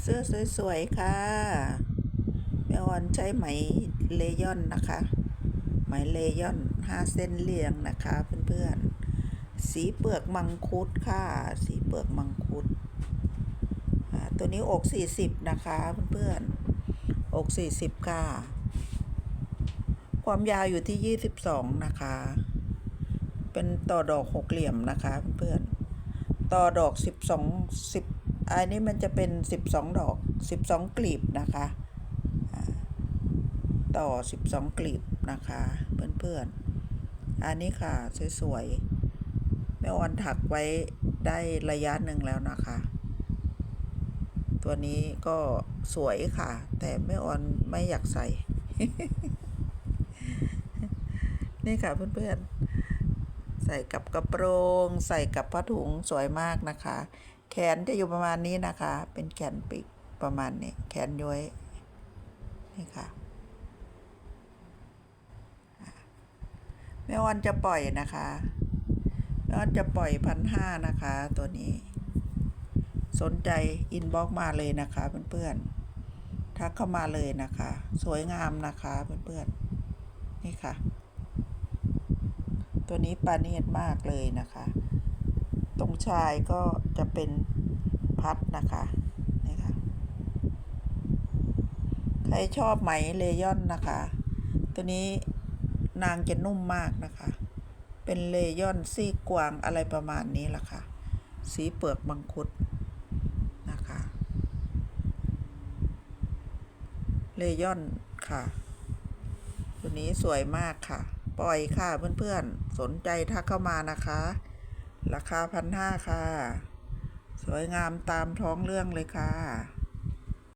เสื้อสวยๆค่ะแม่ออนใช้ไหมเลยอนนะคะ ไหมเลยอนห้าเส้นเรียงนะคะเพื่อนๆ สีเปลือกมังคุดค่ะ สีเปลือกมังคุด ตัวนี้อกสี่สิบนะคะเพื่อนๆ อกสี่สิบค่ะ ความยาวอยู่ที่ยี่สิบสองนะคะ เป็นต่อดอกหกเหลี่ยมนะคะเพื่อนๆ ต่อดอกสิบสองสิบอันนี้มันจะเป็นสิบสองดอกสิบสองกลีบนะคะต่อสิบสองกลีบนะคะเพื่อนๆอันนี้ค่ะสวยๆแม่ออนถักไว้ได้ระยะหนึ่งแล้วนะคะ ตัวนี้ก็สวยค่ะ แต่แม่ออนไม่อยากใส่ นี่ค่ะเพื่อนๆ ใส่กับกระโปรง ใส่กับผ้าถุงสวยมากนะคะ แขนจะอยู่ประมาณนี้นะคะ เป็นแขนปีกประมาณนี้ แขนย้อยนี่ค่ะแม่วันจะปล่อยนะคะแม่วันจะปล่อยพันห้านะคะ ตัวนี้ สนใจอินบ็อกมาเลยนะคะเพื่อนๆทักเข้ามาเลยนะคะ สวยงามนะคะเพื่อนๆนี่ค่ะ ตัวนี้ปานีตมากเลยนะคะ ตรงชายก็จะเป็นพัดนะคะนี่ค่ะ ใครชอบไหมเลยอนนะคะ ตัวนี้นางจะนุ่มมากนะคะ เป็นเลยอนซี่กวางอะไรประมาณนี้แหละค่ะ สีเปลือกมังคุดนะคะ เลยอนค่ะ ตัวนี้สวยมากค่ะ ปล่อยค่ะเพื่อนๆ สนใจทักเข้ามานะคะ ราคาพันห้าค่ะ สวยงามตามท้องเรื่องเลยค่ะ